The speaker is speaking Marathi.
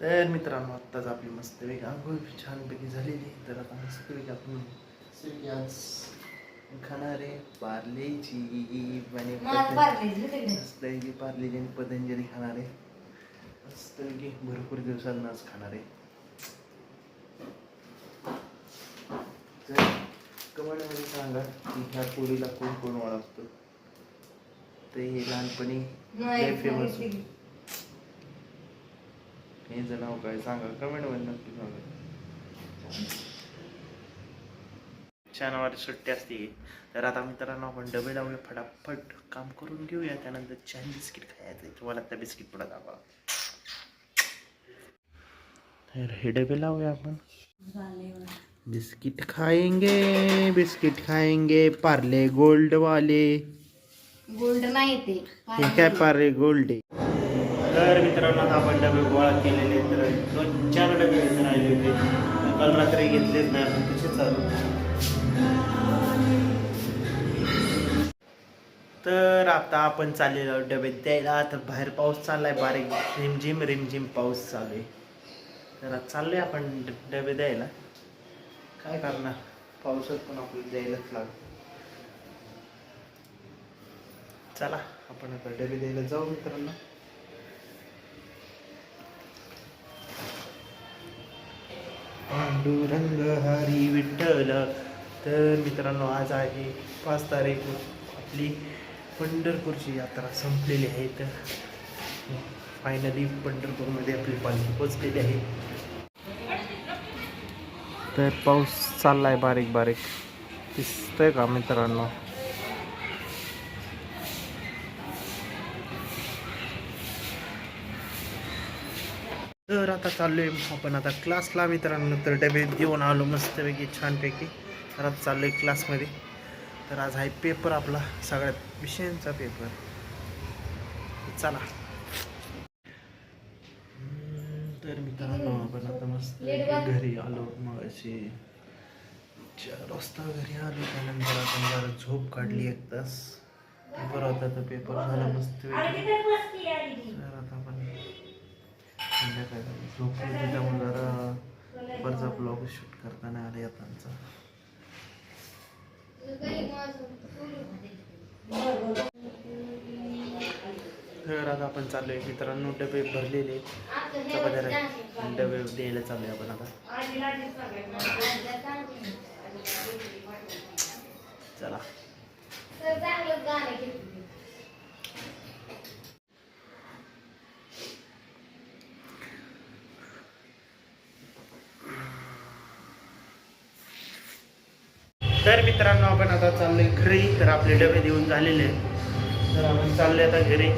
तर मित्रांनो आत्ताच आपली मस्तपैकी आंघोळ छानपैकी झालेली. तर आता मस्तपैकी आपण मस्तपैकी आज खाणार आहे पार्लेची आणि पतंज- पार्लेजी पार्लेजी आणि पतंजली खाणार. आहे मस्तपैकी भरपूर दिवसांना आज खाणार. आहे तर कमेंटमध्ये सांगा की ह्या पोळीला कोण कोण ओळखतो? ते हे लहानपणी फेमस याचं नाव काय सांगा? कमेंटमध्ये नक्की सांगा. शनिवारी सुट्टी असते. तर आता मित्रांनो आपण डबे लावूया. फटाफट काम करून घेऊया. त्यानंतर चहा बिस्किट खायचं तुम्हाला त्या बिस्किट पुढे दाखवा. तर हे डबे लावूया आपण. बिस्किट खाएंगे बिस्किट खाएंगे पार्ले गोल्ड वाले गोल्ड नाही ते. हे काय पार्ले. गोल्ड? आहे तर मित्रांनो आता आपण डबे गोळा केलेले तर दोन चार डबे इथे राहिले होते. काल रात्री घेतलेच नाही आपण तसे चालू तर आता आपण चाललेलो आहोत डबे द्यायला. तर बाहेर पाऊस चाललाय बारीक रिमझिम रिमझिम पाऊस चालू आहे. तर चाललोय आपण डबे द्यायला. काय करणार? पावसात पण आपल्याला द्यायलाच लागत चला आपण आता डबे द्यायला जाऊ मित्रांनो. पांडुरंग हरी विठ्ठल. तर मित्रांनो आज आहे पाच तारीख. आपली पंढरपूरची यात्रा संपलेली आहे. तर फायनली पंढरपूरमध्ये आपली पालखी पोचलेली आहे. तर पाऊस चालला आहे बारीक बारीक दिसतंय का मित्रांनो? तर आता चाललो आहे आपण आता क्लासला मित्रांनो. तर डबे देऊन आलो मस्तपैकी छानपैकी. तर आता आहे क्लासमध्ये तर आज आहे पेपर आपला सगळ्या विषयांचा पेपर चला. तर मित्रांनो आपण आता मस्त घरी आलो. मग अशी चार वाजता घरी आलो त्यानंतर आपण जरा झोप काढली एक तास. पेपर होता तर पेपर झाला मस्त तर आता आपण संध्याकाळी झोपून त्याच्यामुळे जरा वरचा ब्लॉग शूट करताना आले आताचा तर आता आपण चाललोय मित्रांनो डबे भरलेले डबे द्यायला चाललोय आपण आता. चला. तर मित्रांनो आपण आता चाललोय घरी तर आपले डबे देऊन झालेले आहेत. तर आपण चालले आता घरी